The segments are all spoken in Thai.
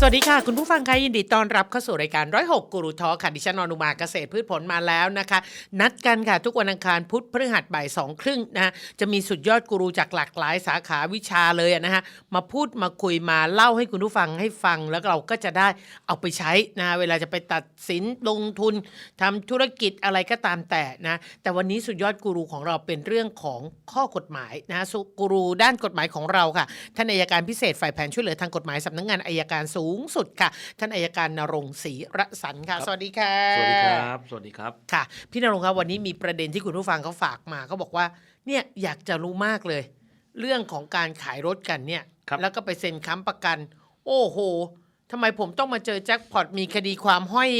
สวัสดีค่ะ คุณผู้ฟังคะยินดีต้อนรับเข้าสู่รายการร้อยหกกูรูทอค่ะดิฉันอนุมาเกษตรพืชผลมาแล้วนะคะ นัดกันค่ะ ทุกวันอังคารพุธพฤหัสบ่ายสองครึ่งนะะจะมีสุดยอดกูรูจากหลากหลายสาขาวิชาเลยอะนะฮะมาพูดมาคุยมาเล่าให้คุณผู้ฟังให้ฟังแล้วเราก็จะได้เอาไปใช้นะเวลาจะไปตัดสินลงทุนทำธุรกิจอะไรก็ตามแต่นะแต่วันนี้สุดยอดกูรูของเราเป็นเรื่องของข้อกฎหมายนะสุกูรูด้านกฎหมายของเราค่ะท่านอัยการพิเศษฝ่ายแผนช่วยเหลือทางกฎหมายสำนักงานอายการสูงสุดค่ะ ท่านอัยการนรงค์ศรีระสันค่ะครับสวัสดีค่ะ สวัสดีครับ สวัสดีครับ ค่ะ พี่นรงค์ครับวันนี้มีประเด็นที่คุณผู้ฟังเขาฝากมาเขาบอกว่า เนี่ยอยากจะรู้มากเลย เรื่องของการขายรถกันเนี่ย ครับ แล้วก็ไปเซ็นค้ำประกัน โอ้โหทำไมผมต้องมาเจอแจ็คพอตมีคดีความห้อย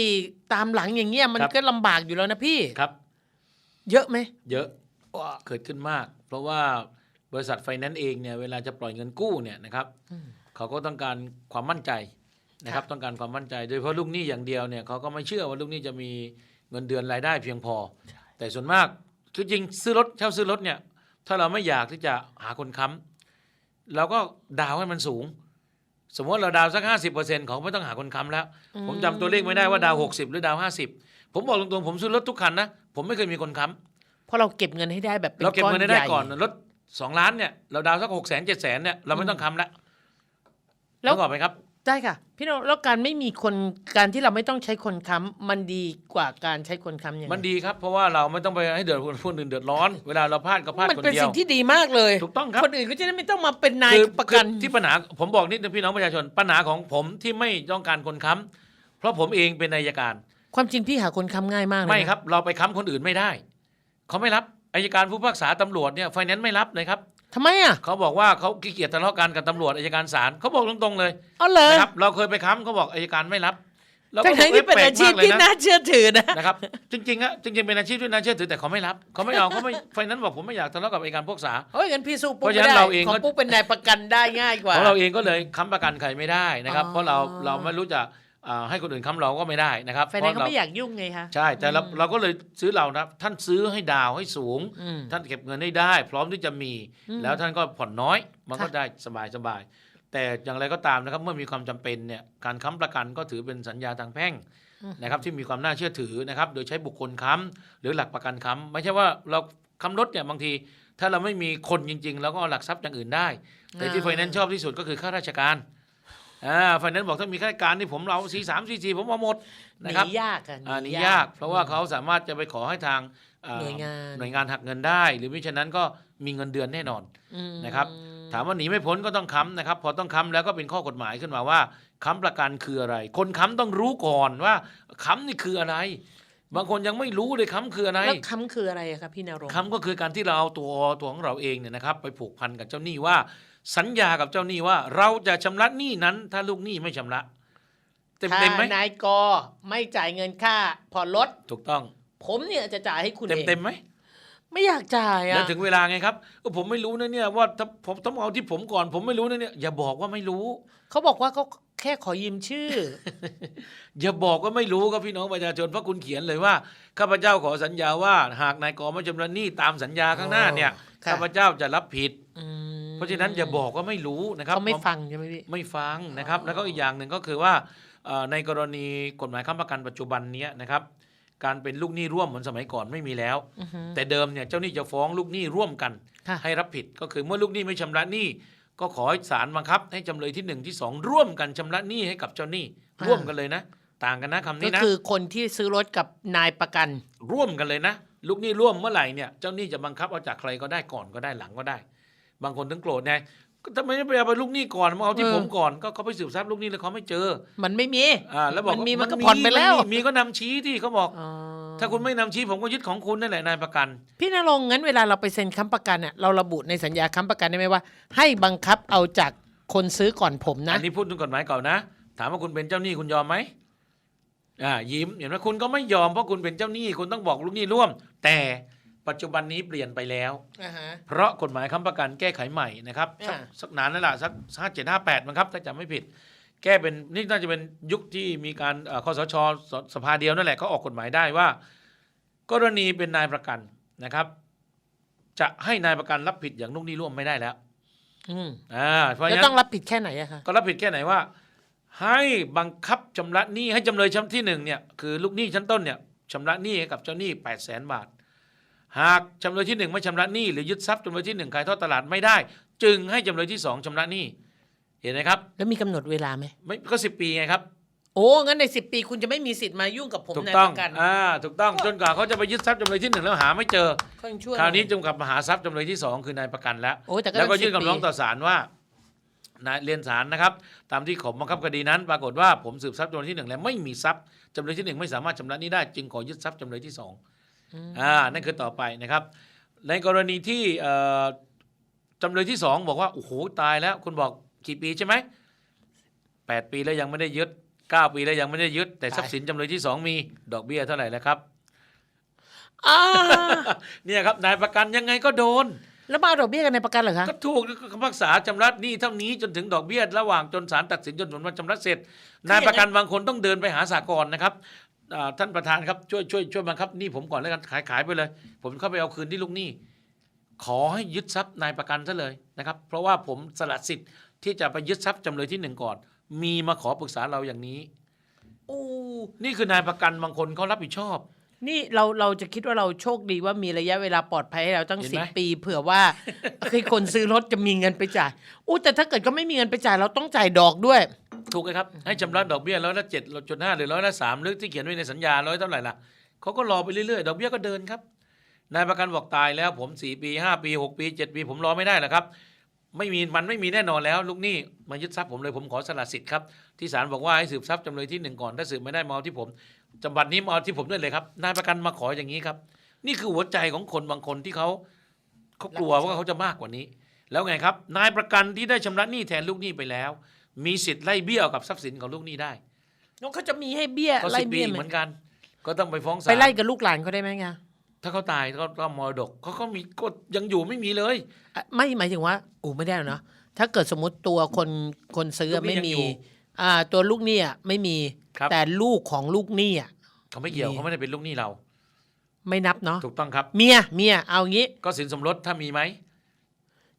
ตามหลังอย่างเงี้ยมันก็ลำบากอยู่แล้วนะพี่ ครับ เยอะไหม เยอะเกิดขึ้นมาก เพราะว่าบริษัทไฟแนนซ์เองเนี่ยเวลาจะปล่อยเงินกู้เนี่ยนะครับอืมเขาก็ต้องการความมั่นใจ นะครับค่ะต้องการความมั่นใจ โดยเฉพาะลูกหนี้อย่างเดียวเนี่ยเขาก็ไม่เชื่อว่าลูกหนี้จะมีเงินเดือนรายได้เพียงพอ แต่ส่วนมากคือจริงซื้อรถเช่าซื้อรถเนี่ยถ้าเราไม่อยากที่จะหาคนค้ำเราก็ดาวน์ให้มันสูง สมมติเราดาวน์สักห้าสิบเปอร์เซ็นต์ของไม่ต้องหาคนค้ำแล้ว ผมจำตัวเลขไม่ได้ว่าดาวหกสิบหรือดาวห้าสิบผมบอกตรงๆผมซื้อรถทุกคันนะผมไม่เคยมีคนค้ำเพราะเราเก็บเงินให้ได้แบบเป็นเราเก็บก้อนเงินได้ใหได้ญ่ก่อนรถสองล้านเนี่ยเราดาวน์สักหกแสนเจ็ดแสนเนี่ยเราไม่ต้องค้ำแล้วแล้วนึกออกไหมครับ ได้ค่ะ พี่นรงค์แล้วการไม่มีคนการที่เราไม่ต้องใช้คนค้ำมันดีกว่าการใช้คนค้ำยังไงมันดีครับ เพราะว่าเราไม่ต้องไปให้เดือดคนคนอื่นเดือดร้อน เวลาเราพลาดก็พลาดมันคนเป็นเดียวสิ่งที่ดีมากเลยถูกต้องครับ คนอื่นก็จะได้ไม่ต้องมาเป็นนายคือประกันคือที่ปัญหาผมบอกนิดนึงพี่น้องประชาชนปัญหาของผมที่ไม่ต้องการคนค้ำเพราะผมเองเป็นนายการ ความจริงพี่หาคนค้ำง่ายมากเลยนะไม่ครับ เราไปค้ำคนอื่นไม่ได้เขาไม่รับอายการผู้พิพากษาตำรวจเนี่ยไฟแนนซ์ไม่รับเลยครับ ทำไมอะเขาบอกว่าเขาขี้เกียจทะเลาะกันกับตำรวจอายการศาลเขาบอกตรงๆเลยเอาเลยนะครับเราเคยไปค้ำเขาบอกอายการไม่รับเราก็ทั้งๆที่เป็นแปลกอาชีพมากเลยที่นะน่าเชื่อถือนะนะครับจริงๆอะจริงๆเป็นอาชีพที่น่าเชื่อถือแต่เขาไม่รับเขาไม่เอาเขาไม่ไฟนั้นบอกผมไม่อยากทะเลาะกับอัยการพวกษาโอ้ยงั้นพี่สู้ปุ๊กเพราะฉะไม่นั้นได้เราเองของก็ปุ๊กเป็นนายประกันได้ง่ายกว่าของเราเองก็เลยค้ำประกันใครไม่ได้นะครับอ๋อเพราะเราเราไม่รู้จะอ่า ให้คนอื่นค้ำเราก็ไม่ได้นะครับแฟนนซ์เขาเพราะไม่อยากยุ่งไงคะใช่แต่เราอืมเราก็เลยซื้อเรานะท่านซื้อให้ดาวให้สูงอืมท่านเก็บเงินให้ได้ พร้อมที่จะมีอืมแล้วท่านก็ผ่อนน้อย มันก็ค่ะได้สบายสบายแต่อย่างไรก็ตามนะครับเมื่อมีความจำเป็นเนี่ยการค้ำประกันก็ถือเป็นสัญญาทางแพ่งนะครับที่มีความน่าเชื่อถือนะครับโดยใช้บุคคลค้ำหรือหลักประกันค้ำไม่ใช่ว่าเราค้ำรถเนี่ยบางที ถ้าเราไม่มีคนจริงๆเราก็เอาหลักทรัพย์อย่างอื่นได้ แต่ที่อ่าไฟแนนซ์ชอบที่สุดก็คือข้าราชการ อ่าไฟแนนซ์บอกถ้ามีข้าราชการนี่ผมเราสี่สามสี่สี่ผมเอาหมดหนะครับนียากอะอ่านี่ยาก เพราะว่าเขาสามารถจะไปขอให้ทางอ่หน่วยงานหน่วยงานหักเงินได้ หรือมิฉะนั้นก็มีเงินเดือนแน่นอน อืม นะครับ ถามว่าหนีไม่พ้นก็ต้องค้ำนะครับ พอต้องค้ำแล้วก็เป็นข้อกฎหมายขึ้นมาว่าค้ำประกันคืออะไร คนค้ำต้องรู้ก่อนว่าค้ำนี่คืออะไร บางคนยังไม่รู้เลยค้ำคืออะไร แล้วค้ำคืออะไรอะครับพี่นรงค์ ค้ำก็คือการที่เราเอาตัวตัวของเราเองเนี่ยนะครับ ไปผูกพันกับเจ้าหนี้ว่าสัญญากับเจ้าหนี้ว่า เราจะชำระหนี้นั้น ถ้าลูกหนี้ไม่ชำระ เต็มถ้าเต็มไหมนายกไม่จ่ายเงินค่าผ่อนรถถูกต้อง ผมเนี่ยจะจ่ายให้คุณเต็มเองเต็มไหมไม่อยากจ่ายแล้วอะถึงเวลาไงครับเออผมไม่รู้นะเนี่ยว่าถ้าผมต้องเอาที่ผมก่อน ผมไม่รู้นะเนี่ยอย่าบอกว่าไม่รู้ เขาบอกว่าเขาแค่ขอยืมชื่อ อย่าบอกว่าไม่รู้ครับพี่น้องประชาชนเพราะคุณเขียนเลยว่าข้าพเจ้าขอสัญญาว่า หากนายกอไม่ชำระหนี้ตามสัญญาข้างหน้าเนี่ยค่ะข้าพเจ้าจะรับผิดอืม เพราะฉะนั้นอย่าบอกว่าไม่รู้นะครับเขาไม่ฟังใช่ไหมพี่ไม่ฟังนะครับอ๋อแล้วก็อีกอย่างหนึ่งก็คือว่าเอ่อในกรณีกฎหมายค้ำประกันปัจจุบันเนี้ยนะครับ การเป็นลูกหนี้ร่วมเหมือนสมัยก่อนไม่มีแล้วอือฮึแต่เดิมเนี่ยเจ้าหนี้จะฟ้องลูกหนี้ร่วมกันค่ะให้รับผิดก็คือเมื่อลูกหนี้ไม่ชำระหนี้ก็ขอให้ศาลบังคับ ให้จำเลยที่หนึ่งที่สองร่วมกันชำระหนี้ให้กับเจ้าหนี้ร่วมกันเลยนะ ต่างกันนะคำก็นี้นะคือคนที่ซื้อรถกับนายประกัน ร่วมกันเลยนะ ลูกหนี้ร่วมเมื่อไหร่เนี่ยเจ้าหนี้จะบังคับเอาจากใครก็ได้ก่อนก็ได้หลังก็ได้ บางคนถึงโกรธไงก็ทำไมไม่ไปเอาไปลูกหนี้ก่อนมาเอาที่เออผมก่อนก็เขาไปสืบทรัพย์ลูกหนี้แล้วเขาไม่เจอ มันไม่มีอ่าแล้วบอกมันมีว่ามันก็ผ่อนไปแล้วมีมีก็นำชี้ที่เขาบอกอ๋อถ้าคุณไม่นำชี้ผมก็ยึดของคุณนั่นแหละนายประกัน พี่นรงค์งั้นเวลาเราไปเซ็นค้ำประกันอะเราระบุในสัญญาค้ำประกันได้ไหมว่า ให้บังคับเอาจากคนซื้อก่อนผมนะอันนี้พูดถึงกฎหมายเก่านะ ถามว่าคุณเป็นเจ้าหนี้คุณยอมไหมอ่ายิ้มเห็นไหมคุณก็ไม่ยอมเพราะคุณเป็นเจ้าหนี้คุณต้องบอกลูกหนี้ร่วม แต่ ปัจจุบันนี้เปลี่ยนไปแล้ว อ่าฮะ เพราะกฎหมายค้ำประกันแก้ไขใหม่นะครับสักอ่า สักนานนั่นแหละสักห้าเจ็ดห้าแปดมั้งครับถ้าจำไม่ผิด แก้เป็นนี่น่าจะเป็นยุคที่มีการเอ่อคอสชสสภาเดียวนั่นแหละเขาออกกฎหมายได้ว่า กรณีเป็นนายประกันนะครับ จะให้นายประกันรับผิดอย่างลูกหนี้ร่วมไม่ได้แล้วอืมอ่าเพราะแล้วฉะต้นั้อนงรับผิดแค่ไหนอะคะก็รับผิดแค่ไหนว่า ให้บังคับชำระหนี้ให้จำเลยชั้นที่หนึ่งเนี่ยคือลูกหนี้ชั้นต้นเนี่ยชำระหนี้ให้กับเจ้าหนี้8 0 0แสนบาท หากจำเลยที่หนึ่งไม่ชำระหนี้หรือยึดทรัพย์จำเลยที่หนึ่งขายทอดตลาดไม่ได้ จึงให้จำเลยที่สองชำระหนี้เห็นไหมครับ แล้วมีกำหนดเวลาไหมไม่ก็สิปีไงครับ โอ้งั้นในสิบปีคุณจะไม่มีสิทธิ์มายุ่งกับผมถูกในต้อปงระกันอ่าถูกต้องจนกว่าเขาจะไปยึดทรัพย์จำเลยที่หนึ่งแล้วหาไม่เจอเขายังช่วยคราวนี้เรจงกลับมาหาทรัพย์จำเลยที่สองคือนายประกันแล้วโอ้แต่ก็แล้วก็ต้องยื่น10คำร้องปีต่อศาลว่านายเรียนศาลนะครับ ตามที่ขมบังคับคดีนั้น ปรากฏว่าผมสืบทรัพย์จำเลยที่หนึ่งแล้วไม่มีทรัพย์จำเลยที่หนึ่งไม่สามารถชำระหนี้ได้ จึงขอยึดทรัพย์จำเลยที่ส องอ่านั่นคือต่อไปนะครับ ในกรณีที่เอ่อจำเลยที่สองบอกว่าโอ้โหตายแล้ว คุณบอกกี่ปีใช่ไหมแปดปีแล้วยังไม่ได้ยึดเก้าปีแล้วยังไม่ได้ยึดแต่ทรัพย์สินจำเลยที่สองมีดอกเบี้ยเท่าไหร่แล้วครับอ่าเนี่ยครับนายประกันยังไงก็โดน แล้วมาเอาดอกเบี้ยกันในประกันเหรอคะก็ถูกคำพิพักษาชำระหนี้เท่านี้จนถึงดอกเบี้ยระหว่างจนศาลตัดสินจนผลวันชำระเสร็จ นายประกันบางคนต้องเดินไปหาสากลนะครับอ่า ท่านประธานครับช่วยช่วยช่วยบังคับหนี้ผมก่อนแล้วกันขายขายไปเลย ผมเข้าไปเอาคืนที่ลูกหนี้ ขอให้ยึดทรัพย์นายประกันซะเลยนะครับ เพราะว่าผมสละสิทธิ์ที่จะไปยึดทรัพย์จำเลยที่หนึ่งก่อน มีมาขอปรึกษาเราอย่างนี้โอ้นี่คือนายประกันบางคนเขารับผิดชอบ นี่เราเราจะคิดว่าเราโชคดีว่ามีระยะเวลาปลอดภัยให้เราตั้งเห็นสิไหบมปี เผื่อว่าคือคนซื้อรถจะมีเงินไปจ่ายอู้แต่ถ้าเกิดเขาไม่มีเงินไปจ่ายเราต้องจ่ายดอกด้วย ถูกไหมครับ ให้ชำระดอกเบี้ยร้อยละเจ็ดจุดห้าหรือร้อยละสามหรือที่เขียนไว้ในสัญญาร้อยเท่าไหร่ล่ะเขาก็รอไปเรื่อยๆ ดอกเบี้ยก็เดินครับ นายประกันบอกตายแล้วผมสี่ปีห้าปีหกปีเจ็ดปีผมรอไม่ได้หรอกครับ ไม่มีมันไม่มีแน่นอนแล้ว ลูกหนี้มายึดทรัพย์ผมเลยผมขอสละสิทธิ์ครับที่ศาลบอกว่าให้สืบทรัพย์จำเลยที่หนึ่งก่อนถ้าสืบไม่ได้มาเอาที่ผมจำบัดนี้มาเอาที่ผมด้วยเลยครับนายประกันมาขออย่างนี้ครับ นี่คือหัวใจของคนบางคนที่เขาเขากลัวว่าเขาจะมากกว่านี้ แล้วไงครับ นายประกันที่ได้ชำระหนี้แทนลูกหนี้ไปแล้ว มีสิทธิ์ไล่เบี้ยเอากับทรัพย์สินของลูกหนี้ได้ น้องเขาจะมีให้เบี้ยก็ไล่สิบปีเบี้ยเหไหมมือนกัน ก็ต้องไปฟ้องศาลไปไล่กับลูกหลานเขาได้ไหมคะถ้าเขาตายก็ก็มรดกเขาก็มีก็ยังอยู่ไม่มีเลยอะไม่หมายถึงว่าอูไม่ได้หรอกเนาะถ้าเกิดสมมติตัวคนคนซื้อลูกหนี้ไม่มียังอยู่ อ่า ตัวลูกหนี้อะไม่มี ครับ แต่ลูกของลูกหนี้อะ เขาไม่เกี่ยวมี เขาไม่ได้เป็นลูกหนี้เรา ไม่นับเนาะถูกต้องครับ เมียเมียเอางี้ ก็สินสมรสถ้ามีไหม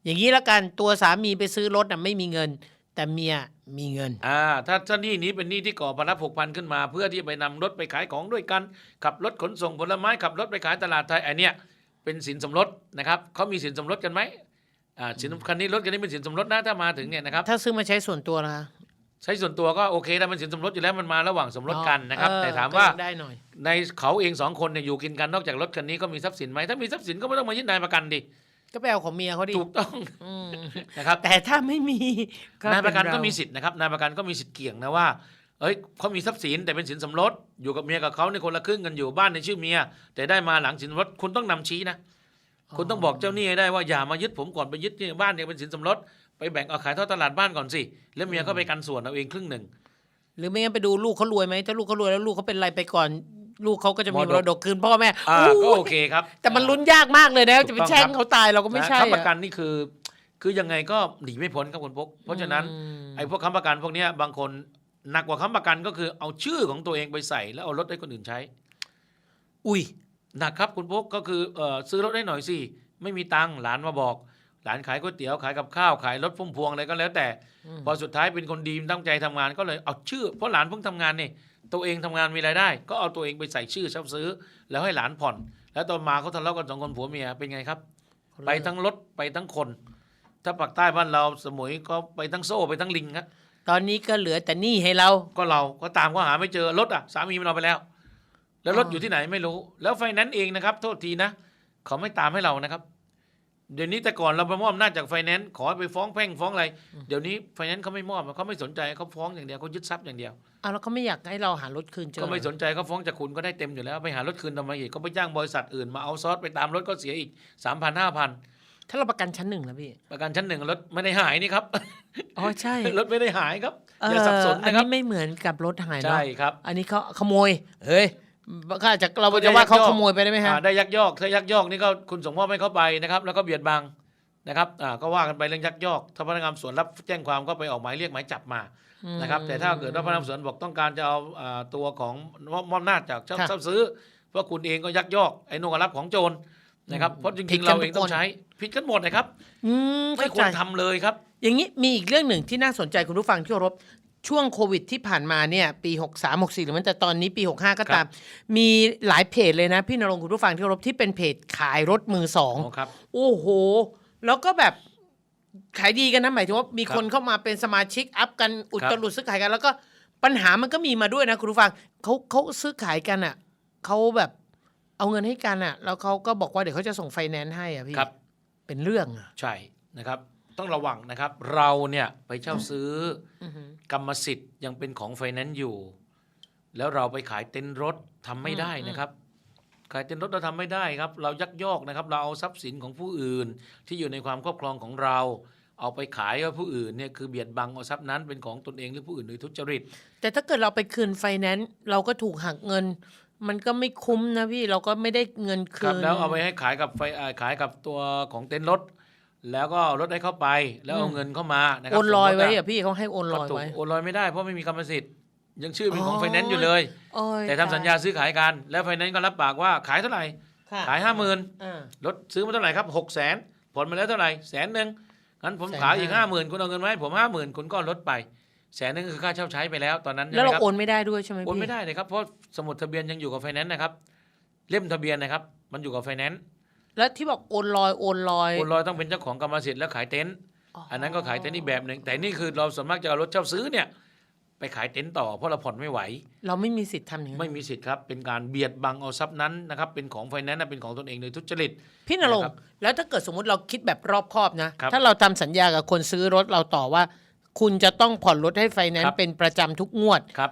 อย่างนี้แล้วกันตัวสามีไปซื้อรถน่ะไม่มีเงิน แต่เมียมีเงิน อ่า ถ้าถ้าหนี้นี้เป็นหนี้ที่ก่อภาระผูกพันขึ้นมา เพื่อที่จะไปนำรถไปขายของด้วยกัน ขับรถขนส่งผลไม้ขับรถไปขายตลาดไทยไอเนี้ยเป็นสินสมรสนะครับเขามีสินสมรสกันไหมอ่าสินคันนี้รถคันนี้เป็นสินสมรสนะถ้ามาถึงเนี่ยนะครับถ้าซื้อมาใช้ส่วนตัวนะคะใช้ส่วนตัวก็โอเคถ้าเป็นสินสมรสอยู่แล้วมันมาระหว่างสมรสกันนะครับเออแต่ถามว่าก็ยังได้หน่อยในเขาเองสองคนเนี่ยอยู่กินกันนอกจากรถคันนี้ก็มีทรัพย์สินไหมถ้ามีทรัพย์สินก็ไม่ต้องมายึดนายประกันดิ ก็ไปเอาของเมียเขาดิถูกต้องอืมนะครับแต่ถ้าไม่มีนายประกันเก็มีสิทธิ์นะครับนายประกันก็มีสิทธิ์เกี่ยงนะว่า เอ้ยเขามีทรัพย์สินแต่เป็นสินสมรสอยู่กับเมียกับเขาในคนละครึ่งกันอยู่บ้านในชื่อเมีย แต่ได้มาหลังสินสมรสคุณต้องนำชี้นะคุณต้องบอกเจ้าหนี้ให้ได้ว่าอย่ามายึดผมก่อนไปยึดเนี่ยบ้านเนี่ยเป็นสินสมรสไปแบ่งเอาขายทอดตลาดบ้านก่อนสิแล้วเมียก็ไปกันส่วนเอาเองครึ่งหนึ่ง หรือไม่งั้นไปดูลูกเขารวยไหมถ้าลูกเขารวยแล้วลูกเขาเป็นอะไรไปก่อน ลูกเขาก็จะมีมมรดกรดกคืนพ่อแม่อ่าอู้ก็โอเคครับ แต่มันลุ้นยากมากเลยนะถูจะกไปต้องแช่งครับเขาตายเราก็ไม่ใช่นะค้ำประอะกันนี่คือ คือยังไงก็หนีไม่พ้นครับคุณพกเพราะฉะนั้นอืมไอ้พวกค้ำประกันพวกเนี้ยบางคนหนักกว่าค้ำประกันก็คือเอาชื่อของตัวเองไปใส่แล้วเอารถให้คนอื่นใช้ อุ้ยหนักครับคุณพกก็คือเออซื้อรถได้หน่อยสิไม่มีตังค์หลานมาบอก หลานขายก๋วยเตี๋ยวขายกับข้าวขายรถพุ่มพวงอะไรก็แล้วแต่อืมพอสุดท้ายเป็นคนดีตั้งใจทำงานก็เลยเอาชื่อเพราะหลานเพิ่งทำงานนี่ ตัวเองทำงานมีรายได้ ก็เอาตัวเองไปใส่ชื่อเช่าซื้อ แล้วให้หลานผ่อน แล้วตอนมาเขาทะเลาะกันสองคนผัวเมียเป็นไงครับ ไปทั้งรถไปทั้งคน ถ้าปากใต้บ้านเราสมุยก็ไปทั้งโซ่ไปทั้งลิงครับตอนนี้ก็เหลือแต่หนี้ให้เรา ก็เราก็ตามก็หาไม่เจอรถอะสามีมันเอาไปแล้ว แล้วรถอ๋อออยู่ที่ไหนไม่รู้ แล้วไฟแนนซ์เองนะครับ โทษทีนะเขาไม่ตามให้เรานะครับ เดี๋ยวนี้แต่ก่อนเราไปมอบอำนาจจากไฟแนนซ์ขอให้ไปฟ้องแพ่งฟ้องอะไร เดี๋ยวนี้ไฟแนนซ์เขาไม่มอบเขาไม่สนใจเขาฟ้องอย่างเดียวเขายึดทรัพย์อย่างเดียวเอาแล้วเขาไม่อยากให้เราหารถคืนเจอก็ไม่สนใจเขาฟ้องจากคุณก็ได้เต็มอยู่แล้ว ไปหารถคืนทำไมอีกก็ไปจ้างบริษัทอื่นมาเอาซอสไปตามรถก็เสียอีกสามพันห้าพันถ้าเราประกันชั้นหนึ่งแล้วพี่ประกันชั้นหนึ่งรถไม่ได้หายนี่ครับอ๋อใช่รถไม่ได้หายครับเออย่าสับสนอันนะครับนี้ไม่เหมือนกับรถหายเนาะใช่ครับ อันนี้เขาขโมยเฮ้ย ก็อาจจะเราก็จะจะว่าเขายักยอกขโมยไปได้ไหมฮะอ่าได้ยักยอกถ้ายักยอกนี่ก็คุณส่งมอบให้เขาไปนะครับ แล้วก็เบียดบังนะครับอ่าก็ว่ากันไปเรื่องยักยอก ถ้าพนักงานสวนรับแจ้งความก็ไปออกหมายเรียกหมายจับมานะครับแต่ถ้าเกิดว่าพนักงานสวนบอกต้องการจะเอาอ่าตัวของมอบอำนาจจากเจ้าค่ะเจ้าซื้อเพราะคุณเองก็ยักยอกไอ้นู่นก็รับของโจรนะครับเพราะจผิริดงๆกันเราเองทุกต้อคนงใช้ผิดกันหมดนะครับอืมไม่เข้าควรใจทำเลยครับ อย่างนี้มีอีกเรื่องหนึ่งที่น่าสนใจคุณผู้ฟังที่เคารพ ช่วงโควิดที่ผ่านมาเนี่ยปี 63 64 หรือมันแต่ตอนนี้ปี 65 ก็ตาม มีหลายเพจเลยนะ พี่นรงค์คุณผู้ฟังที่เคารพที่เป็นเพจขายรถมือสองอ๋อครับ โอ้โห แล้วก็แบบขายดีกันนะหมายถึงว่ามีครับคนเข้ามาเป็นสมาชิกอัพกันอุดครับตลุดซื้อขายกัน แล้วก็ปัญหามันก็มีมาด้วยนะคุณผู้ฟังเขาเขาซื้อขายกันอะเขาแบบเอาเงินให้กันอะ แล้วเขาก็บอกว่าเดี๋ยวเขาจะส่งไฟแนนซ์ให้อะพี่ครับ เป็นเรื่องอะใช่นะครับ ต้องระวังนะครับ เราเนี่ยไปเช่าซื้ออือหือกรรมสิทธิ์ยังเป็นของไฟแนนซ์อยู่ แล้วเราไปขายเต็นท์รถทำไม่ได้นะครับ ขายเต็นท์รถเราทำไม่ได้ครับ เรายักยอกนะครับ เราเอาทรัพย์สินของผู้อื่น ที่อยู่ในความครอบครองของเรา เอาไปขายให้ผู้อื่นเนี่ยคือเบียดบังเอาทรัพย์นั้นเป็นของตนเองหรือผู้อื่นโดยทุจริต แต่ถ้าเกิดเราไปคืนไฟแนนซ์เราก็ถูกหักเงิน มันก็ไม่คุ้มนะพี่เราก็ไม่ได้เงินคคืรับน แล้วเอาไปให้ขายกับไฟอ่าขายกับตัวของเต็นท์รถ แล้วก็เอารถให้เข้าไปแล้วเอาอืมเงินเข้ามานะครัโอนลอยไว้สมมุติอะพี่เขาให้โอนลอยก็ถูกไว้โอนลอยไม่ได้เพราะไม่มีกรรมสิทธิ์ยังชื่อเป็นของอ๋อไฟแนนซ์อยู่เลยโอ้ยแต่ทำสัญญาซื้อขายกัน แล้วไฟแนนซ์ก็รับปากว่าขายเท่าไหร่ค่ะขายห้าหมื่นอ่ารถซื้อมาเท่าไหร่ครับหกแสนผ่อนมาแล้วเท่าไหร่แสนหนึ่งงั้นผมแสนขายอีกห้าห้าหมื่นคุณเอาเงินมาให้ผมห้าหมื่นคุณก็ลดไปแสนหนึงคือค่าเช่าใช้ไปแล้วตอนนั้นแล้วเราใช่ไหมคบโอนไม่ได้ด้วยใช่ไหมพี่โอนไม่ได้เลยครับเพราะสมุดทะเบียนยังอยู่กับไฟแนนซ์นะครับ เล่มทะเบียนนะครับ มันอยู่กับไฟแนนซ์ แล้วที่บอกโอนลอยโอนลอย โอนลอยต้องเป็นเจ้าของกรรมสิทธิ์แล้วขายเต็นท์อันนั้นก็ขายเต็นท์อีกแบบหนึ่งแต่นี่คือเราส่วนมากจะเอารถเช่าซื้อเนี่ย ไปขายเต็นท์ต่อเพราะเราผ่อนไม่ไหว เราไม่มีสิทธิ์ทำอย่างนั้นไม่มีสิทธิ์ครับเป็นการเบียดบังเอาทรัพย์นั้นนะครับเป็นของไฟแนนซ์นะเป็นของตนเองโดยทุจริตพี่นรงค์นะครับแล้วถ้าเกิดสมมุติเราคิดแบบรอบคอบนะครับถ้าเราทำสัญญากับคนซื้อรถเราต่อว่า คุณจะต้องผ่อนรถให้ไฟแนนครัซ์บเป็นประจำทุกงวดครับ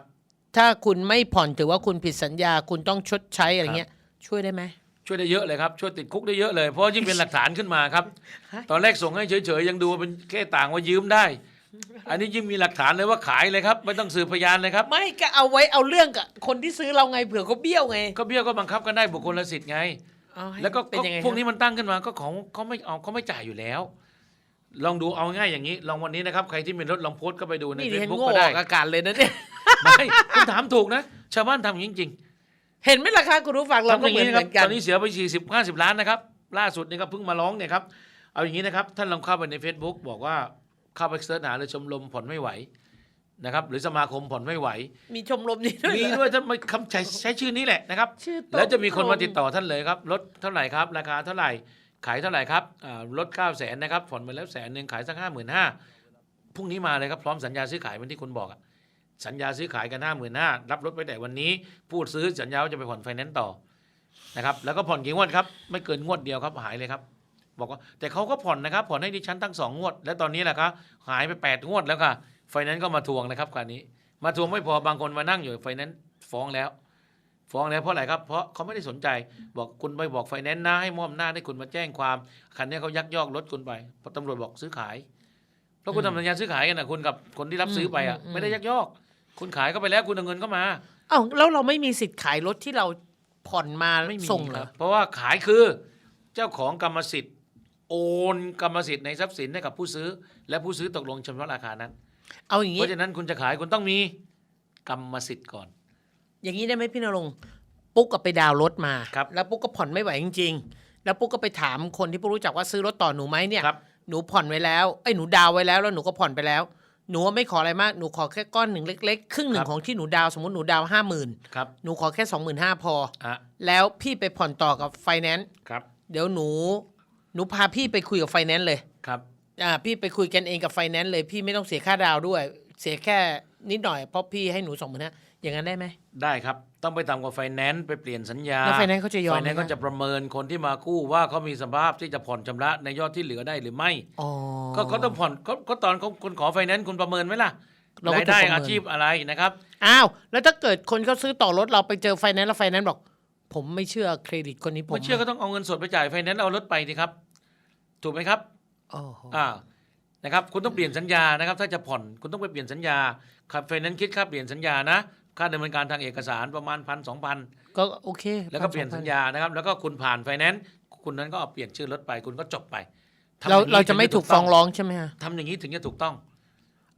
ถ้าคุณไม่ผ่อนถือว่าคุณผิดสัญญาคุณต้องชดใช้อะไรเงี้ยช่วยได้ไหม ช่วยได้เยอะเลยครับช่วยติดคุกได้เยอะเลย เพราะยิ่งเป็นหลักฐานขึ้นมาครับฮะตอนแรกส่งให้เฉยๆยังดูว่าเป็นแค่ต่างว่ายืมได้ อันนี้ยิ่งมีหลักฐานเลยว่าขายเลยครับไม่ต้องสืบพยานเลยครับไม่ก็เอาไว้เอาเรื่องกับคนที่ซื้อเราไงเผื่อเขาเบี้ยวไงก็เบี้ยก็บังคับกันได้บุคคลละสิทธิ์ไง เอาให้แล้วก็เป็นยังไงพวกนี้ฮะมันตั้งขึ้นมาก็ของเขาไม่เอาเขาไม่จ่ายอยู่แล้ว ลองดูเอาง่ายอย่างนี้ ลองวันนี้นะครับ ใครที่มีรถลองโพสต์ก็ไปดูในนี่เฟดิซฉันบุ๊กโง่ก็อได้อกอากาศเลยนะเนี่ย ไม่คุณถามถูกนะ ชาวบ้านทำอย่างนี้จริง เห็นไหมล่ะคะคุณผู้ฟังๆเราทำอก็ย่างเหมือนนี้เหนะครัมืบอนกันตอนนี้เสียไปสี่สิบห้าสิบล้านนะครับ ล่าสุดนี่ก็เพิ่งมาร้องเนี่ยครับ เอาอย่างนี้นะครับ ท่านลองเข้าไปใน Facebook บอกว่าเข้าไปเสิร์ชหาเลยชมรมผ่อนไม่ไหวนะครับ หรือสมาคมผ่อนไม่ไหว มีชมรมนี้ด้วยมีเหรอด้วยท่านไม่คำใช้ใช้ชื่อนี้แหละนะครับชื่อต้แล้วจะมีคนมาติดต่อท่านเลยครับลดเท่าไหร่ครับ ราคาเท่าไหร่ขายเท่าไหร่ครับอ่าลด9 0 0แสนนะครับผ่อนไปแล้วแสนหนึ่งขายสักห้าหมื่นห้าพรุ่งนี้มาเลยครับพร้อมสัญญาซื้อขายเหมือนที่คุณบอกอะ สัญญาซื้อขายกันห้าหมื่นห้ารับรถไปแต่วันนี้ พูดซื้อสัญญาว่าจะไปผ่อนไฟแนนซ์ต่อนะครับแล้วก็ผ่อนกี่งวดครับ ไม่เกินงวดเดียวครับหายเลยครับ บอกว่าแต่เขาก็ผ่อนนะครับผ่อนให้ดิฉันตั้งสองงวด แล้วตอนนี้แหละครับหายไปแปดงวดแล้วค่ะไฟแนนซ์ก็มาทวงนะครับการนี้ มาทวงไม่พอบางคนมานั่งอยู่ไฟแนนซ์ฟ้องแล้วฟ้องแล้วเพราะอะไรครับ เพราะเขาไม่ได้สนใจ บอกคุณไปบอกไฟแนนซ์นะให้มอบหน้าจให้คุณมาแจ้งความคันนี้เขายักยอกรถคุณไปเพราะตำรวจบอกซื้อขายเพราะคุณทำสัญญาซื้อขายกันนะคุณกับคนที่รับซื้อไปอะไม่ได้ยักยอก คุณขายก็ไปแล้วคุณเอาเงินก็มาเอ้าแล้วเราไม่มีสิทธิ์ขายรถที่เราผ่อนมาไม่มีส่งเหรคอ บเพราะว่าขายคือเจ้าของกรรมสิทธิ์ โอนกรรมสิทธิ์ในทรัพย์สินให้กับผู้ซื้อ และผู้ซื้อตกลงชำระราคานั้น เอาอย่างเพนี้ ราะฉะนั้นคุณจะขายคุณต้องมีกรรมสิทธิ์ก่อน อย่างนี้ได้ไหมพี่นรงค์ปุ๊กก็ไปดาวน์รถมา ครับแล้วปุ๊กก็ผ่อนไม่ไหวจริง ๆ แล้วปุ๊กก็ไปถามคนที่ปุ๊กรู้จักว่าซื้อรถต่อหนูไหมเนี่ย ครับ หนูผ่อนไว้แล้วไอ้ยหนูดาวน์ไว้แล้วแล้วหนูก็ผ่อนไปแล้ว หนูไม่ขออะไรมาก หนูขอแค่ก้อนหนึ่งเล็ก ๆ ครึ่งหนึ่ครังบของที่หนูดาวน์สมมติหนูดาวห้าหมื่นครับหนูขอแค่สองหมื่นห้าพออะแล้วพี่ไปผ่อนต่อกับไฟแนนซ์ครับ เดี๋ยวหนู หนูพาพี่ไปคุยกับไฟแนนซ์เลย ครับ อ่า พี่ไปคุยกันเองกับไฟแนนซ์เลย พี่ไม่ต้องเสียค่าดาวน์ด้วย เสียแค่ นิดหน่อยเพราะพี่ให้หนูสองหมื่นห้าอย่างนั้นได้ไหม ได้ครับ ต้องไปทำกับไฟแนนซ์ไปเปลี่ยนสัญญาแล้วไฟแนนซ์เขาจะยอมไฟไหแนมนซ์ก็จะประเมินคนที่มากู้ว่าเขามีสภาพที่จะผ่อนชำระในยอดที่เหลือได้หรือไม่ อ๋อ ก็เขาต้องผ่อนก็ก็ตอนเขาคุณขอไฟแนนซ์คุณประเมินไหมล่ะเราก็รายได้ถูกประเมิน อาชีพอะไรนะครับ อ้าว แล้วถ้าเกิดคนเขาซื้อต่อรถเราไปเจอไฟแนนซ์แล้วไฟแนนซ์บอก ผมไม่เชื่อเครดิตคนนี้ผมไม่เชื่อก็ต้องเอาเงินสดไปจ่ายไฟแนนซ์เอารถไปสิครับ ถูกไหมครับ โอ้โหอ่า นะครับ คุณต้องเปลี่ยนสัญญานะครับ ถ้าจะผ่อนคุณต้องไปเปลี่ยนสัญญา ครับไฟแนนซ์คิดค่าเปลี่ยนสัญญานะ ค่าดำเนินการทางเอกสารประมาณพันสองพันก็โอเคแล้วก็เปลี่ยนสัญญานะครับ แล้วก็คุณผ่านไฟแนนซ์คุณนั้นก็เอาเปลี่ยนชื่อรถไปคุณก็จบไปทำเราอย่งนี้เราจะไม่ถึถูกฟ้องร้องใช่ไหมฮะ ทำอย่างนี้ถึงจะถูกต้อง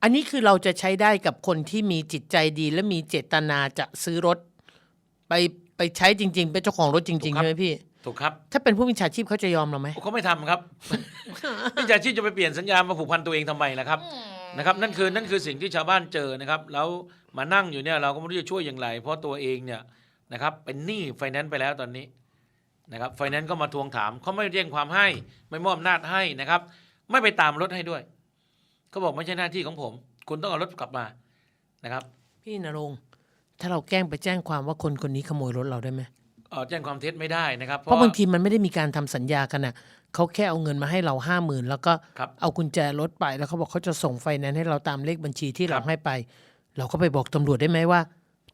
อันนี้คือเราจะใช้ได้กับคนที่มีจิตใจดีและมีเจตนาจะซื้อรถ ไปไปใช้จริง ๆ เป็นเจ้าของรถจถูริงกๆครับ ใช่ไหมพี่ ถูกครับถ้าเป็นผู้มิจฉาชีพเขาจะยอมเราไหมเขาไม่ทำครับ มิจฉาชีพจะไปเปลี่ยนสัญญามาผูกพันตัวเองทำไมล่ะครับ นะครับนั่นคือนั่นคือสิ่งที่ชาวบ้านเจอนะครับแล้วมานั่งอยู่เนี่ยเราก็ไม่รู้จะช่วยอย่างไร เพราะตัวเองเนี่ยนะครับเป็นหนี้ไฟแนนซ์ไปแล้วตอนนี้นะครับไฟแนนซ์ก็มาทวงถามเขาไม่แจ้งความให้ไม่มอบอำนาจให้นะครับ ไม่ไปตามรถให้ด้วยเขาบอกไม่ใช่หน้าที่ของผม คุณต้องเอารถกลับมานะครับ พี่นรงค์ถ้าเราแกล้งไปแจ้งความว่าคนคนนี้ขโมยรถเราได้ไหม แจ้งความเท็จไม่ได้นะครับเพราะบางทีมันไม่ได้มีการทำสัญญากันอะเขาแค่เอาเงินมาให้เราห้าหมื่นแล้วก็ครับเอากุญแจรถไปแล้วเขาบอกเขาจะส่งไฟแนนซ์ให้เราตามเลขบัญชีที่คเรารับให้ไป เราก็ไปบอกตำรวจได้ไหมว่า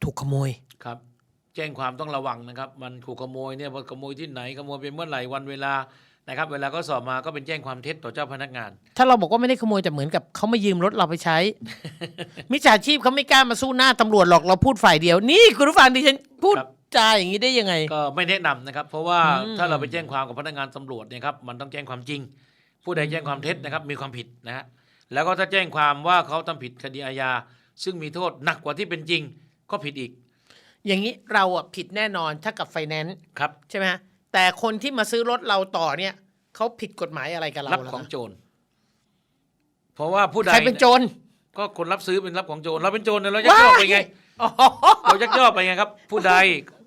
ถูกขโมยครับแจ้งความต้องระวังนะครับ มันถูกขโมยเนี่ยว่าขโมยที่ไหนขโมยไปเมื่อไหร่วันเวลานะครับ เวลาก็สอบมาก็เป็นแจ้งความเท็จต่อเจ้าพนักงาน ถ้าเราบอกว่าไม่ได้ขโมยแต่เหมือนกับเขามายืมรถเราไปใช้ มิจฉาชีพเขาไม่กล้ามาสู้หน้าตำรวจหรอกเราพูดฝ่ายเดียว นี่คุณผู้ฟังดิฉันพูดครับ จาอย่างนี้ได้ยังไง ก็ไม่แนะนำนะครับ เพราะว่าอืมถ้าเราไปแจ้งความกับพนักงานตำรวจเนี่ยครับมันต้องแจ้งความจริง ผู้ใดแจ้งความเท็จนะครับมีความผิดนะฮะแล้วก็ถ้าแจ้งความว่าเขาทำผิดคดีอาญาซึ่งมีโทษหนักกว่าที่เป็นจริงก็ผิดอีก อย่างนี้เราอะผิดแน่นอนถ้ากับไฟแนนซ์ครับใช่ไหมฮะแต่คนที่มาซื้อรถเราต่อเนี่ยเขาผิดกฎหมายอะไรกับเรารับล่ะของโจรเพราะว่าผู้ใดใครเป็นโจรก็คนรับซื้อเป็นรับของโจรเราเป็นโจรเนี่ยเรายักยอกไปไงอ๋อเรายักยอกไปไงครับ ผู้ใด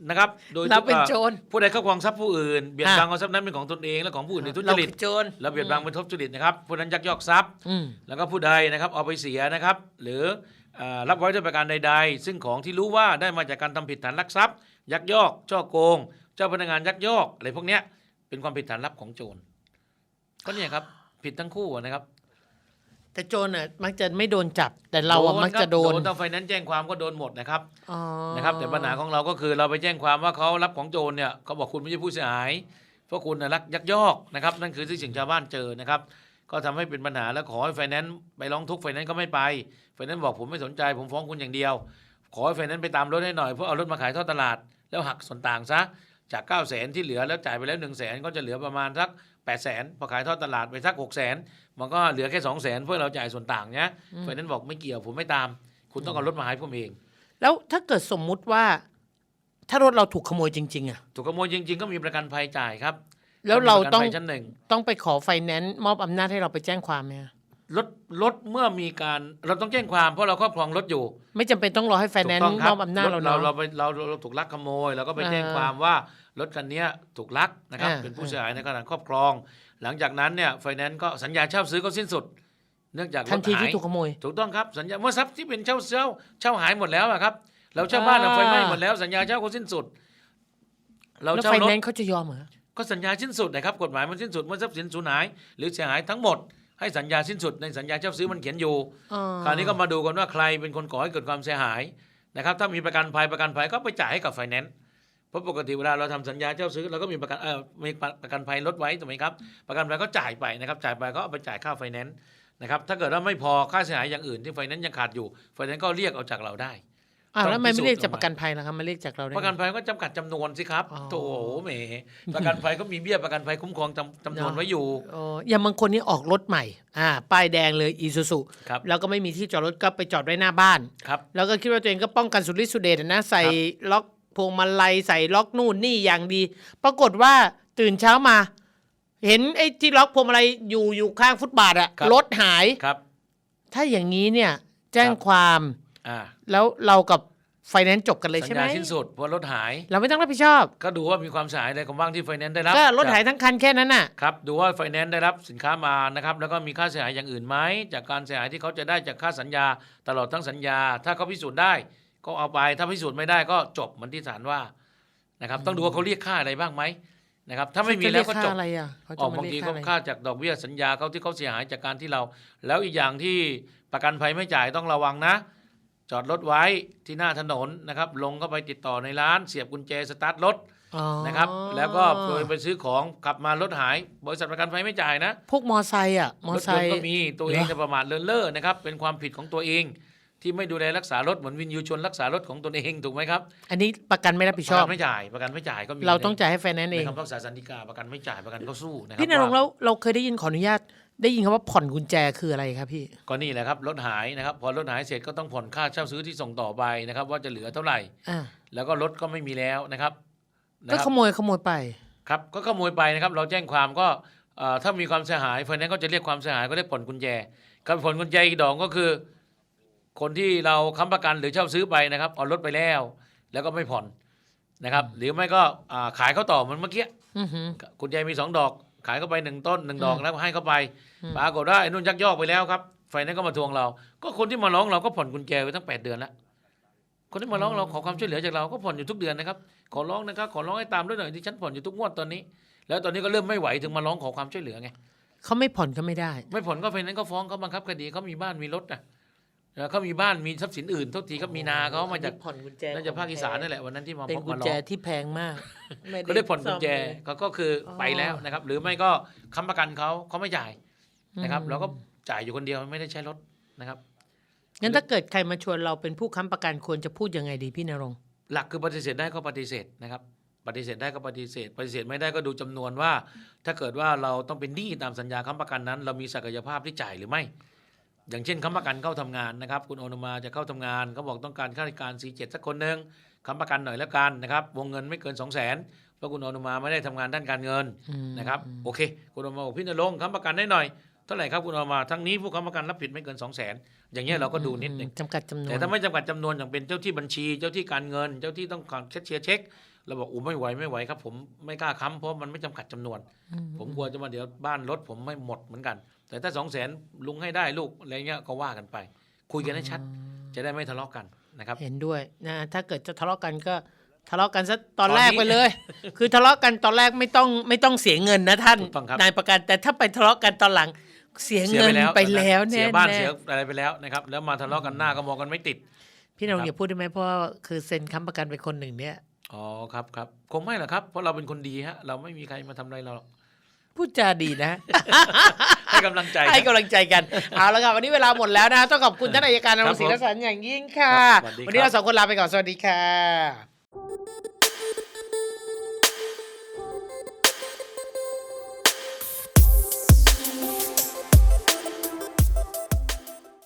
นะครับ โดยเราเป็นโจรผู้ใดครอบครองทรัพย์ผู้อื่นเบียดอะบังเอาทรัพย์นั้นเป็นของตนเองและของผู้อื่นในทุจเราริตเป็นโจรแล้วเบียดบังเป็นทุจริตนะครับผู้นั้นยักยอกทรัพย์อืมแล้วก็ผู้ใดนะครับเอาไปเสียนะครับ หรือเอ่อรับไว้ด้วยประการใด ๆ ซึ่งของที่รู้ว่าได้มาจากการทำผิดฐานลักทรัพย์ ยักยอกช่อโกง เจ้าพนักงานยักยอกอะไรพวกเนี้ยเป็นความผิดฐานลับของโจรก็เนี่ยครับผิดทั้งคู่นะครับ แต่โจรอะมักจะไม่โดนจับ แต่เราอะโดนมักครับจะโดนถ้าไฟแนนซ์แจ้งความก็โดนหมดนะครับอ๋อนะครับ แต่ปัญหาของเราก็คือเราไปแจ้งความว่าเขารับของโจรเนี่ยเขาบอกคุณไม่ใช่ผู้เสียหาย เพราะคุณน่ะรักยักยอกนะครับ นั่นคือที่สิ่งชาวบ้านเจอนะครับ ก็ทำให้เป็นปัญหาแล้วขอให้ไฟแนนซ์ไปร้องทุกข์ไฟแนนซ์ก็ไม่ไปไฟแนนซ์บอกผมไม่สนใจ ผมฟ้องคุณอย่างเดียว ขอให้ไฟแนนซ์ไปตามรถให้หน่อยเพื่อเอารถมาขายทอดตลาด แล้วหักส่วนต่างซะจาก 9 0 0 0 0นที่เหลือแล้วจ่ายไปแล้ว1 0 0 0 0แสนก็จะเหลือประมาณสัก 8 0 0 0 0นพอขายทอดตลาดไปสัก6 0 0 0 0นมันก็เหลือแค่2 0 0 0 0นเพื่อเราจ่ายส่วนต่างเนี้ยไฟแนนซ์บอกไม่เกี่ยวผมไม่ตาม คุณต้องเอารถมาให้ผมเอง แล้วถ้าเกิดสมมุติว่า ถ้ารถเราถูกขโมยจริง ๆอะถูกขโมยจริง ๆ ก็มีประกันภัยจ่ายครับ แล้วเราต้องมีประกันภัยชั้นหนึ่งต้องไปขอไฟแนนซ์มอบอำนาจให้เราไปแจ้งความไหมอะรถรถเมื่อมีการเราต้องแจ้งความเพราะเราครอบครองรถอยู่ ไม่จำเป็นต้องรอให้ไฟแนนซ์ถูกต้องคมอบอำนาจเราถเราเนาะเราไปเราเราเราถูกลักขโมยเราก็ไปแจ้งอ่าความว่า รถคันเนี้ยถูกลักนะครับอ่าเป็นผู้เสียหายในขณะครอบครอง หลังจากนั้นเนี่ยไฟแนนซ์ก็สัญญาเช่าซื้อก็สิ้นสุด เนื่องจากรทันถทีหายที่ถูกขโมยถูกต้องครับสัญญาเมื่อทรัพย์ที่เป็นเช่าเช่าเช่าหายหมดแล้วอะครับ เราเช่าบ้านเราไฟไหม้หมดแล้ว สัญญาเช่าก็สิ้นสุด เราแล้วเช่าไฟรถแนนซ์เขาจะยอมเหรอก็สัญญาสิ้นสุดนะครับกฎหมายมันสิ้นสุดเมื่อทรัพย์สินสูญหาย หรือเสียหายทั้งหมดให้สัญญาสิ้นสุดในสัญญาเช่าซื้อมันเขียนอยู่อ๋อคราวนี้ก็มาดูกันว่าใครเป็นคนก่อให้เกิดความเสียหายนะครับ ถ้ามีประกันภัยประกันภัยก็ไปจ่ายให้กับไฟแนนซ์ เพราะปกติเวลาเราทำสัญญาเช่าซื้อเราก็มีประกันเออมีประกันภัยลดไว้ถูกไหมครับ ประกันภัยก็จ่ายไปนะครับจ่ายไปก็เอาไปจ่ายค่าไฟแนนซ์นะครับถ้าเกิดว่าไม่พอค่าเสียหายอย่างอื่นที่ไฟแนนซ์ยังขาดอยู่ไฟแนนซ์ก็เรียกเอาจากเราได้อ้าวแล้วทำไมต้องพิสูจน์ไม่เรียกจากออกมาประกันภัยล่ะครับมาเรียกจากเราได้ไงประกันภัยก็จำกัดจำนวนสิครับอ๋อโถแหมประกันภัยก็มีเบี้ยประกันภัยคุ้มครองจำจำนวนเนาะไว้อยู่อ๋ออย่างบางคนนี่ออกรถใหม่อ่าป้ายแดงเลยอีซูซูครับแล้วก็ไม่มีที่จอดรถก็ไปจอดไว้หน้าบ้านครับแล้วก็คิดว่าตัวเองก็ป้องกันสุดฤทธิ์สุดเดชนะใส่ล็อก พวงมาลัยใส่ล็อกนู่นนี่อย่างดี ปรากฏว่าตื่นเช้ามา เห็นไอ้ที่ล็อกพวงมาลัยอยู่อยู่ข้างฟุตบาทอะครับ รถหาย ครับ ถ้าอย่างนี้เนี่ยแจ้งครับ ความอ่าแล้วเรากับไฟแนนซ์จบกันเลยสัญใช่ไหมญาสิ้นสุดเพราะรถหาย เราไม่ต้องรับผิดชอบ ก็ดูว่ามีความเสียหายอะไรของบ้างที่ไฟแนนซ์ได้รับก็รถหายทั้งคันแค่นั้นน่ะ ครับ ดูว่าไฟแนนซ์ได้รับสินค้ามานะครับ แล้วก็มีค่าเสียหายอย่างอื่นไหมจากการเสียหายที่เขาจะได้จากค่าสัญญาตลอดทั้งสัญญา ถ้าเขาพิสูจน์ได้ ก็เอาไปถ้าพิสูจน์ไม่ได้ก็จบเหมือนที่ศาลว่านะครับต้องดูว่าเขาเรียกค่าอะไรบ้างไหมนะครับถ้าไม่มีแล้วก็จบเขาะเรียค่าอะไรอะเขาอจะอกมาบางเรีทียกก็ค่าอะไรค่าจากดอกเบี้ยสัญญาเขาที่เขาเสียหายจากการที่เรา แล้วอีกอย่างที่ประกันภัยไม่จ่ายต้องระวังนะ จอดรถไว้ที่หน้าถนนนะครับ ลงเข้าไปติดต่อในร้าน เสียบกุญแจสตาร์ทรถอ๋อนะครับ แล้วก็โดยไปซื้อของขับมารถหาย บริษัทประกันภัยไม่จ่ายนะ พวกมอไซค์อะมอรถไซยนต์ค์ก็มีตัวเองเหรอจะประมาทเลินเล่อนะครับเป็นความผิดของตัวเอง ที่ไม่ดูแลรักษารถเหมือนวินยูชนรักษารถของตนเองถูกไหมครับอันนี้ประกันไม่รับผิดปชระอกับนไม่จ่ายประกันไม่จ่ายก็มีเราต้องจ่ายให้ไฟแนนซ์ในเองคำพิพากษาสันติกาประกันไม่จ่ายประกันก็สู้นะครัพี่นรงค์ว่าแล้วเราเคยได้ยินขออนุญาตได้ยินคำว่าผ่อนกุญแจคืออะไรครับพี่ก็นี่แหละครับรถหายนะครับพอรถหายเสร็จก็ต้องผ่อนค่าเช่าซื้อที่ส่งต่อไปนะครับ ว่าจะเหลือเท่าไหร่อ่าแล้วก็รถก็ไม่มีแล้วนะครับนะก็ครับขโมยขโมยไปครับก็ขโมยไปนะครับ เราแจ้งความก็เอ่อถ้ามีความเสียหายไฟแนนซ์ก็จะเรียกความเสียหายก็เรียกผ่อนกุญแจการผ่อนกุญแจอีกดอกก็คือ คนที่เราค้ำประกันหรือเช่าซื้อไปนะครับเอารถไปแล้ว แล้วก็ไม่ผ่อนนะครับ หรือไม่ก็อ่าขายเขาต่อเหมือนเมื่อกี้อือหือกุญแจมีสองดอก ขายเข้าไปหนึ่งต้นหนึ่งดอกอืมแล้วให้เขาไปอืม ปรากฏว่าไอ้นุ่นยักยอกไปแล้วครับไฟแนนซ์ก็มาทวงเรา ก็คนที่มาร้องเราก็ผ่อนกุญแจไว้ตั้งแปดเดือนแล้วคนที่มาร้องเราขอความช่วยเหลือจากเราก็ผ่อนอยู่ทุกเดือนนะครับ ขอร้องนะครับขอร้องให้ตามด้วยหน่อยที่ฉันผ่อนอยู่ทุกงวดตอนนี้ แล้วตอนนี้ก็เริ่มไม่ไหวถึงมาร้องขอความช่วยเหลือไง เขาไม่ผ่อนก็ไม่ได้ ไม่ผ่อนก็ไฟแนนซ์ก็ฟ้องเขาบังคับคดีเขามีบ้านมีรถนะ แล้วเขามีบ้านมีทรัพย์สินอื่นโทษทีเขามีนาเขามาจากผ่อนกุญแจน่าจะภาคอีสานนั่นแหละวันนั้นที่มาเป็นพบกุมาญร้แจองที่แพงมากม่ก็ได้ผ่อนกุญแจซ่อมเลยก็ก็คือออไปแล้วนะครับ หรือไม่ก็ค้ำประกันเขาเขาไม่จ่ายนะครับอืมเราก็จ่ายอยู่คนเดียวไม่ได้ใช้รถนะครับงั้นถ้าเกิดใครมาชวนเราเป็นผู้ค้ำประกันควรจะพูดยังไงดีพี่นรงค์หลักคือปฏิเสธได้ก็ปฏิเสธนะครับ ปฏิเสธได้ก็ปฏิเสธ ปฏิเสธไม่ได้ก็ดูจำนวนว่า ถ้าเกิดว่าเราต้องเป็นหนี้ตามสัญญาค้ำประกันนั้น เรามีศักยภาพที่จ่ายหรือไม่ อย่างเช่นค้ำประกันเข้าทำงานนะครับ คุณโอนุมาจะเข้าทำงานเขาบอกต้องการข้าราชการ C7 สักคนหนึ่งค้ำประกันหน่อยแล้วกันนะครับ วงเงินไม่เกิน 2 0 0 0 0นเพราะคุณโอนุมาไม่ได้ทำงานด้านการเงินอืมนะครับโอเค คุณโอนุมาบอกพี่นรงค์ค้ำประกันได้หน่อยเท่าไหร่ครับคุณโอนุมาทั้งนี้ผู้ค้ำประกันรับผิดไม่เกิน2 0 0 0 0นอย่างเงี้ยเราก็ดูนิดหนึงจำกัดจำนวนแต่ถ้าไม่จำกัดจำนวนอย่างเป็นเจ้าที่บัญชีเจ้าที่การเงิน เจ้าที่ต้องการแคชเชียร์เช็คเราบอกอู้ไม่ไหวไม่ไหวครับ ผมไม่กล้าค้ำเพราะมันไม่จำกัดจำนวนอืมผมกลัวจะมาเดี๋ยวบ้านรถผมไม่หมดเหมือนกัน แต่ถ้าสองแสนลุงให้ได้ลูกอะไรเงี้ยก็ว่ากันไป คุยกันให้ชัด จะได้ไม่ทะเลาะกันนะครับ เห็นด้วยนะถ้าเกิดจะทะเลาะกันก็ทะเลาะกันซะตอนตอนนี้แรกไปเลย คือทะเลาะกันตอนแรกไม่ต้องไม่ต้องเสียเงินนะท่านถูกต้องครับนายประกันแต่ถ้าไปทะเลาะกันตอนหลังเสียเสียเงินไปแล้วไปแล้วเสีแน่ยบ้านแน่เสียอะไรไปแล้วนะครับ แล้วมาทะเลาะกันหน้าก็มองกันไม่ติด พี่นรงครับอย่าพูดได้ไหมเพราะว่าคือเซ็นค้ำประกันไปคนหนึ่งเนี่ยอ๋อครับครับคงไม่หรอกครับ เพราะเราเป็นคนดีฮะ เราไม่มีใครมาทำอะไรเราหรอกพูดจาดีนะ ให้กำลังใจให้กำลังใจกัน เอาละครับวันนี้เวลาหมดแล้วนะต้องขอบคุณท่านอัยการนรงค์ศรีครรับผมสันต์อย่างยิ่งค่ะครับสวัสดีครับวันนี้เราสองคนลาไปก่อนสวัสดีค่ะ